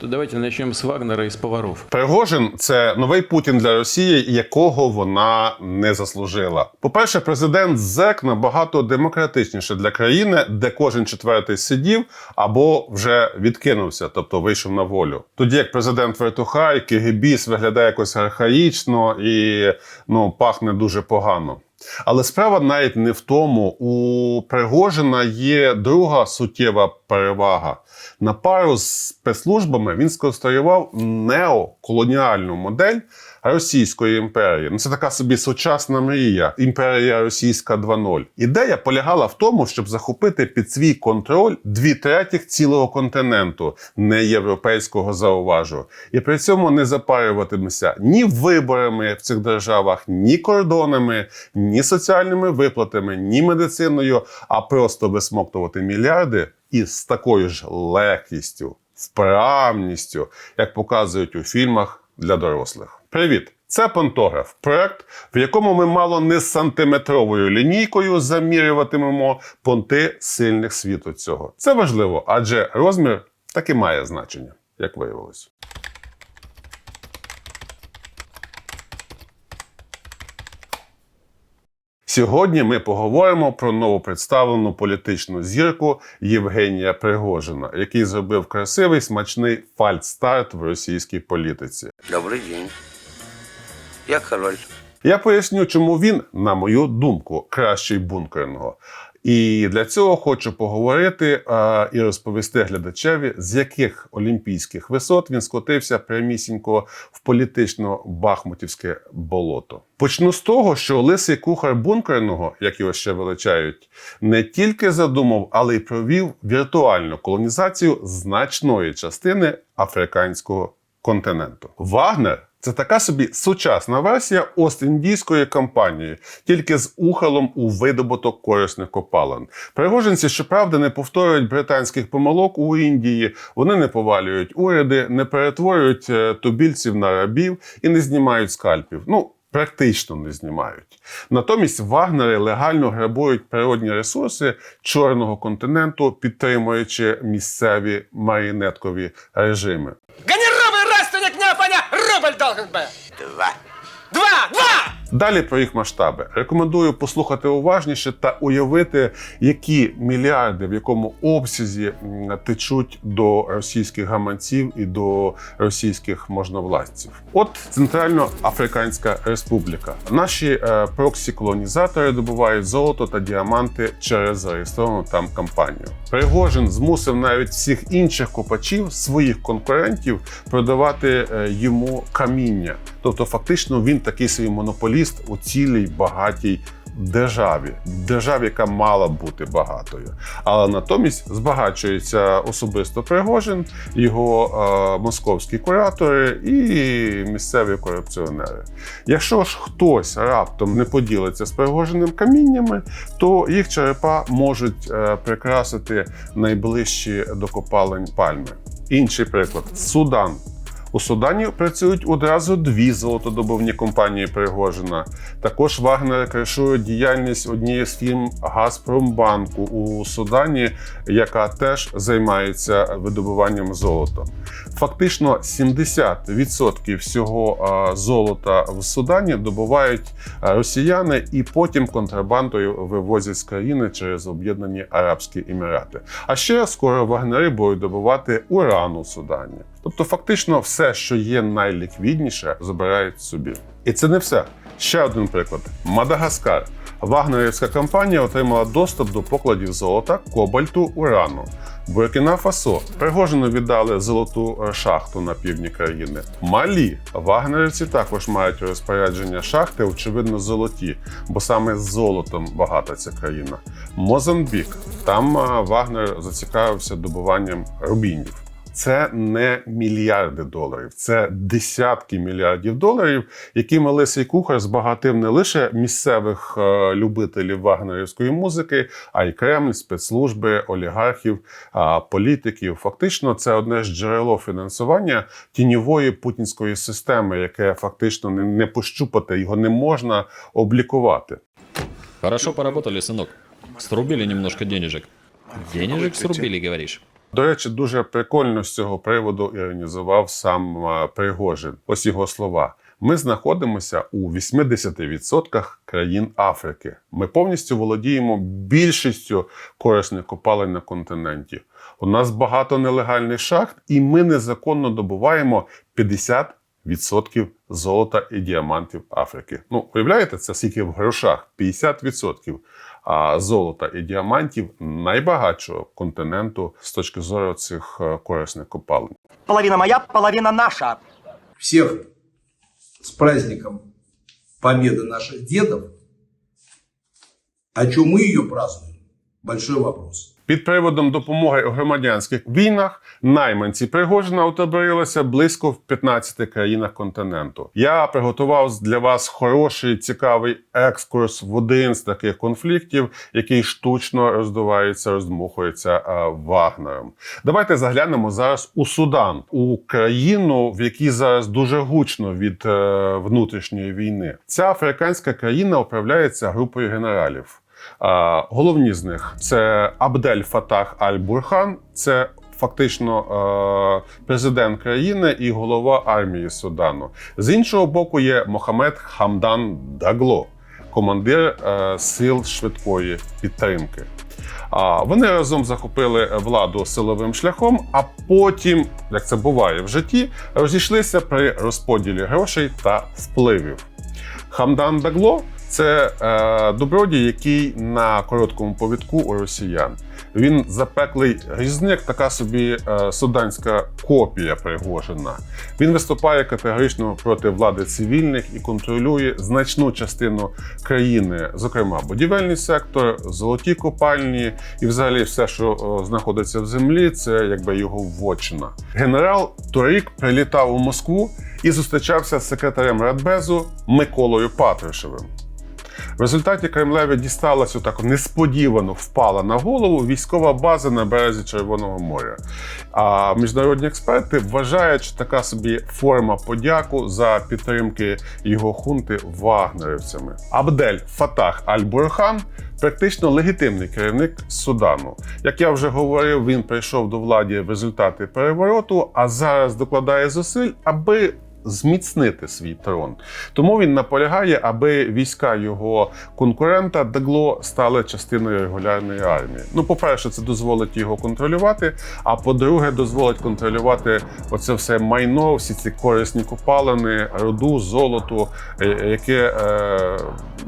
То давайте начнем с Вагнера и с поваров. Пригожин це новий Путін для Росії, якого вона не заслужила. По-перше, президент ЗЕК набагато демократичніше для країни, де кожен четвертий сидів або вже відкинувся, тобто вийшов на волю. Тоді як президент Вертухай, Кигибіс виглядає якось архаїчно і ну пахне дуже погано. Але справа навіть не в тому. У Пригожина є друга суттєва перевага. На пару з спецслужбами він сконструював неоколоніальну модель Російської імперії. Ну, це така собі сучасна мрія. Імперія Російська 2.0. Ідея полягала в тому, щоб захопити під свій контроль дві третіх цілого континенту, не європейського зауважу, і при цьому не запарюватимося ні виборами в цих державах, ні кордонами, ні соціальними виплатами, ні медициною, а просто висмоктувати мільярди і з такою ж легкістю, вправністю, як показують у фільмах для дорослих. Привіт! Це Понтограф, проект, в якому ми мало не сантиметровою лінійкою замірюватимемо понти сильних світу цього. Це важливо, адже розмір таки має значення, як виявилось. Сьогодні ми поговоримо про новопредставлену політичну зірку Євгенія Пригожина, який зробив красивий смачний фальстарт в російській політиці. Добрый день. Я король. Я поясню, чому він, на мою думку, кращий бункерного. І для цього хочу поговорити е, і розповісти глядачеві, з яких олімпійських висот він скотився прямісінько в політично-бахмутівське болото. Почну з того, що лисий кухар бункерного, як його ще величають, не тільки задумав, але й провів віртуальну колонізацію значної частини африканського континенту. Вагнер це така собі сучасна версія Ост-індійської кампанії, тільки з ухалом у видобуток корисних копалин. Пригожинці, щоправда, не повторюють британських помилок у Індії. Вони не повалюють уряди, не перетворюють е, тубільців на рабів і не знімають скальпів. Ну. Практично не знімають. Натомість вагнери легально грабують природні ресурси чорного континенту, підтримуючи місцеві марінеткові режими. 어, 누가? 누가? 누가? Далі про їх масштаби. Рекомендую послухати уважніше та уявити, які мільярди в якому обсязі течуть до російських гаманців і до російських можновладців. От Центральноафриканська Республіка. Наші е, проксі-колонізатори добувають золото та діаманти через зареєстровану там компанію. Пригожин змусив навіть всіх інших копачів, своїх конкурентів, продавати е, йому каміння. Тобто, фактично, він такий собі монополіст у цілій багатій державі, державі, яка мала бути багатою. Але натомість збагачується особисто Пригожин, його е, московські куратори і місцеві корупціонери. Якщо ж хтось раптом не поділиться з Пригожиним каміннями, то їх черепа можуть е, прикрасити найближчі до копалень пальми. Інший приклад Судан. У Судані працюють одразу дві золотодобувні компанії Пригожина. Також Вагнери кришують діяльність однієї з фірм Газпромбанку у Судані, яка теж займається видобуванням золота. Фактично 70% всього золота в Судані добувають росіяни і потім контрабандою вивозять з країни через Об'єднані Арабські Емірати. А ще скоро вагнери будуть добувати уран у Судані. Тобто, фактично, все, що є найліквідніше, забирають собі. І це не все. Ще один приклад: Мадагаскар. Вагнерівська компанія отримала доступ до покладів золота, кобальту, урану. Буркіна Фасо Пригожину віддали золоту е, шахту на півдні країни. Малі вагнерівці також мають розпорядження шахти, очевидно, золоті, бо саме з золотом багата ця країна. Мозамбік там е, Вагнер зацікавився добуванням рубінів. Це не мільярди доларів, це десятки мільярдів доларів, якими Лисий Кухар збагатив не лише місцевих е, любителів вагнерівської музики, а й Кремль, спецслужби, олігархів, політиків. Фактично, це одне з джерело фінансування тіньової путінської системи, яке фактично не, не пощупати, його не можна облікувати. Хорошо поработали, сынок. Срубили немножко денежек. Денежек срубили, говоришь? До речі, дуже прикольно з цього приводу іронізував сам Пригожин. Ось його слова. Ми знаходимося у 80% країн Африки. Ми повністю володіємо більшістю корисних копалин на континенті. У нас багато нелегальних шахт, і ми незаконно добуваємо 50% золота і діамантів Африки. Ну, уявляєте, це скільки в грошах? 50%. А золота і діамантів найбагатшого континенту з точки зору цих е, корисних копалин. Половина моя, половина наша. Всіх з праздником победы наших дедов. А чому її ее празднуем? Большой вопрос. Під приводом допомоги у громадянських війнах найманці Пригожина отобрилися близько в 15 країнах континенту. Я приготував для вас хороший цікавий екскурс в один з таких конфліктів, який штучно роздувається, роздмухується а, Вагнером. Давайте заглянемо зараз у Судан, у країну, в якій зараз дуже гучно від е, внутрішньої війни. Ця африканська країна управляється групою генералів. Головні з них це Абдель Фатах Аль-Бурхан, це фактично президент країни і голова армії Судану. З іншого боку, є Мохамед Хамдан Дагло, командир е, сил швидкої підтримки. Вони разом захопили владу силовим шляхом, а потім, як це буває в житті, розійшлися при розподілі грошей та впливів. Хамдан Дагло це е, добродій, який на короткому повідку у росіян. Він запеклий різник, така собі е, суданська копія Пригожина. Він виступає категорично проти влади цивільних і контролює значну частину країни, зокрема будівельний сектор, золоті копальні і, взагалі, все, що о, знаходиться в землі, це якби його вотчина. Генерал торік прилітав у Москву і зустрічався з секретарем Радбезу Миколою Патрушевим. В результаті Кремлеві дісталась отак несподівано впала на голову військова база на березі Червоного моря. А міжнародні експерти вважають, що така собі форма подяку за підтримки його хунти вагнерівцями. Абдель Фатах Аль-Бурхан практично легітимний керівник Судану. Як я вже говорив, він прийшов до влади в результаті перевороту, а зараз докладає зусиль, аби зміцнити свій трон. Тому він наполягає, аби війська його конкурента Дагло стали частиною регулярної армії. Ну, по-перше, це дозволить його контролювати. А по-друге, дозволить контролювати оце все майно, всі ці корисні копалини, руду, золото, е, яке е,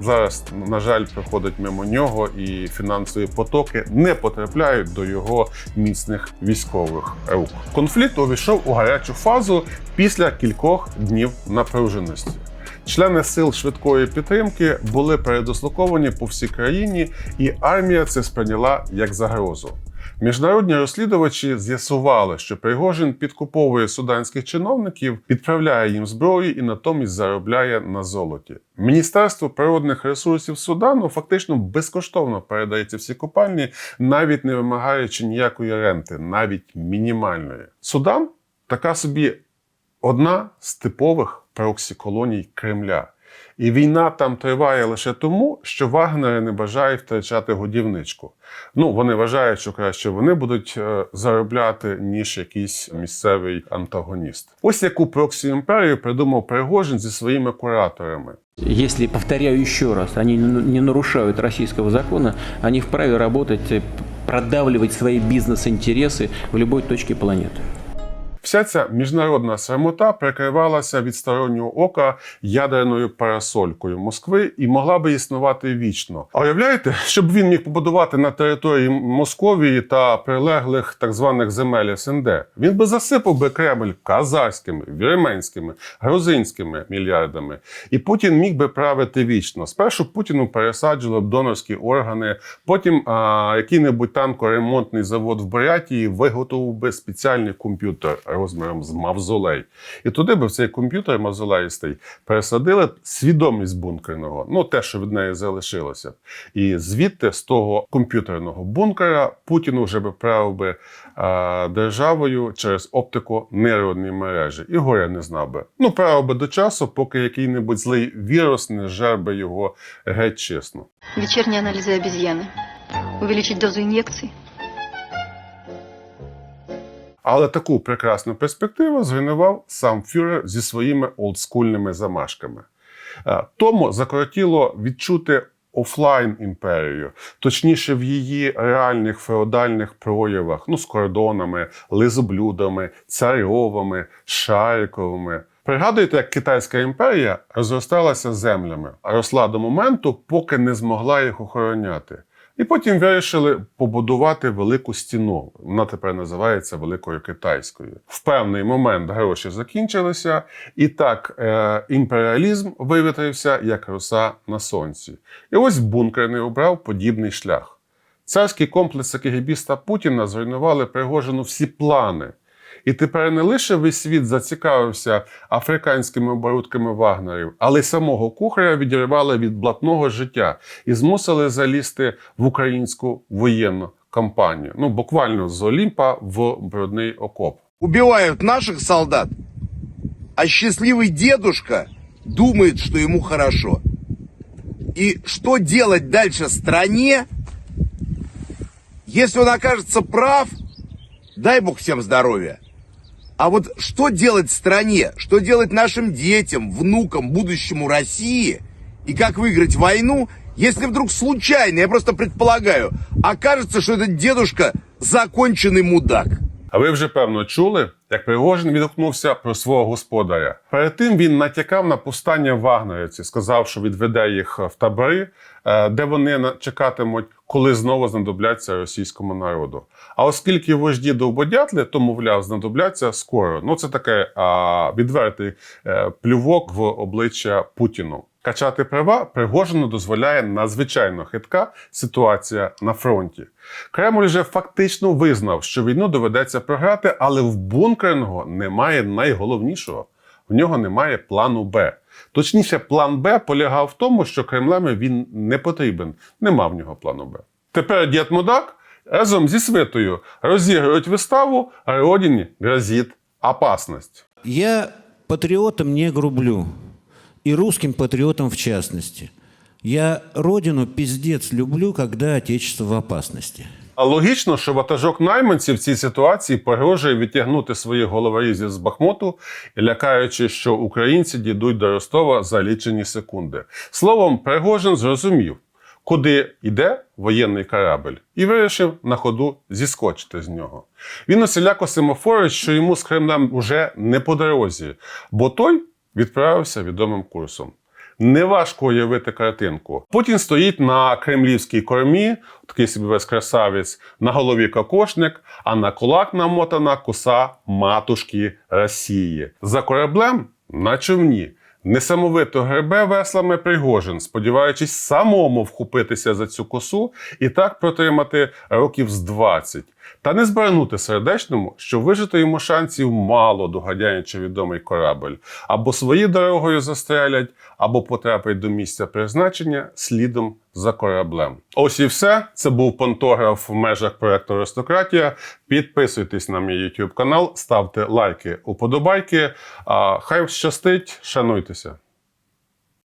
зараз, на жаль, проходить мимо нього, і фінансові потоки не потрапляють до його міцних військових рук. Конфлікт увійшов у гарячу фазу після кількох днів напруженості. Члени сил швидкої підтримки були передислоковані по всій країні, і армія це сприйняла як загрозу. Міжнародні розслідувачі з'ясували, що Пригожин підкуповує суданських чиновників, відправляє їм зброю і натомість заробляє на золоті. Міністерство природних ресурсів Судану фактично безкоштовно передає ці всі копальні, навіть не вимагаючи ніякої ренти, навіть мінімальної. Судан така собі одна з типових проксі-колоній Кремля. І війна там триває лише тому, що вагнери не бажають втрачати годівничку. Ну, вони вважають, що краще вони будуть е, заробляти, ніж якийсь місцевий антагоніст. Ось яку проксі імперію придумав Пригожин зі своїми кураторами. Если, повторяю еще раз, они не нарушают российского закона, они вправе работать, э, продавливать свои бизнес-интересы в любой точке планеты. Вся ця міжнародна срамота прикривалася від стороннього ока ядерною парасолькою Москви і могла би існувати вічно. А уявляєте, щоб він міг побудувати на території Московії та прилеглих так званих земель СНД, він би засипав би Кремль казахськими, вірменськими, грузинськими мільярдами, і Путін міг би правити вічно. Спершу Путіну пересаджували б донорські органи, потім а, який-небудь танкоремонтний завод в Бурятії виготовив би спеціальний комп'ютер розміром з мавзолей. І туди би в цей комп'ютер мавзолеїстий пересадили свідомість бункерного, ну те, що від неї залишилося. І звідти, з того комп'ютерного бункера, Путін вже би правив би а, державою через оптику нейронні мережі. І горя не знав би. Ну, правив би до часу, поки який-небудь злий вірус не жер би його геть чесно. Вечерние анализы обезьяны. Увеличить дозу инъекций. Але таку прекрасну перспективу зруйнував сам фюрер зі своїми олдскульними замашками. Е, Тому закоротіло відчути офлайн імперію, точніше в її реальних феодальних проявах, ну з кордонами, лизоблюдами, царьовими, шариковими. Пригадуєте, як Китайська імперія розросталася землями, а росла до моменту, поки не змогла їх охороняти. І потім вирішили побудувати велику стіну. Вона тепер називається Великою Китайською. В певний момент гроші закінчилися, і так е, імперіалізм вивітрився як роса на сонці. І ось бункерний обрав подібний шлях. Царський комплекс кегібіста Путіна зруйнували Пригожину всі плани. І тепер не лише весь світ зацікавився африканськими оборудками вагнерів, але й самого кухаря відірвали від блатного життя і змусили залізти в українську воєнну кампанію. Ну буквально з Олімпа в брудний окоп. убивают наших солдат, а счастливый дедушка думает, что ему хорошо. И что делать дальше стране, если он окажется прав, дай бог всем здоровья. А вот что делать стране, что делать нашим детям, внукам, будущему России, и как выиграть войну, если вдруг случайно, я просто предполагаю, окажется, что этот дедушка законченный мудак. А ви вже певно чули, як Пригожин відгукнувся про свого господаря. Перед тим він натякав на повстання вагнерівців, сказав, що відведе їх в табори, е, де вони на- чекатимуть, коли знову знадобляться російському народу. А оскільки вожді довбодятли, то мовляв, знадобляться скоро. Ну це таке а, відвертий е, плювок в обличчя Путіну. Качати права Пригожину дозволяє надзвичайно хитка ситуація на фронті. Кремль вже фактично визнав, що війну доведеться програти, але в бункерного немає найголовнішого. В нього немає плану Б. Точніше, план Б полягав в тому, що Кремлеві він не потрібен. Нема в нього плану Б. Тепер дід Мудак разом зі свитою розіграють виставу, а родині грозить опасність. Я патриотом не грублю. И русским патриотом в частности. Я родину пиздец люблю, когда отечество в опасности. А логічно, що ватажок найманців в цій ситуації погрожує відтягнути своїх головорізів з Бахмуту, лякаючи, що українці дійдуть до Ростова за лічені секунди. Словом, Пригожин зрозумів, куди йде воєнний корабль, і вирішив на ходу зіскочити з нього. Він усіляко семафорить, що йому з Кремлем уже не по дорозі, бо той відправився відомим курсом. Неважко уявити картинку. Путін стоїть на кремлівській кормі, такий собі весь красавець, на голові кокошник, а на кулак намотана коса матушки Росії. За кораблем на човні. Несамовито гребе веслами Пригожин, сподіваючись самому вхопитися за цю косу і так протримати років з 20. Та не збагнути сердечному, що вижити йому шансів мало, доганяючи відомий корабель. Або своєю дорогою застрелять, або потрапить до місця призначення слідом за кораблем. Ось і все. Це був понтограф в межах проекту Аристократія. Підписуйтесь на мій YouTube канал, ставте лайки, уподобайки. А, Хай щастить, шануйтеся.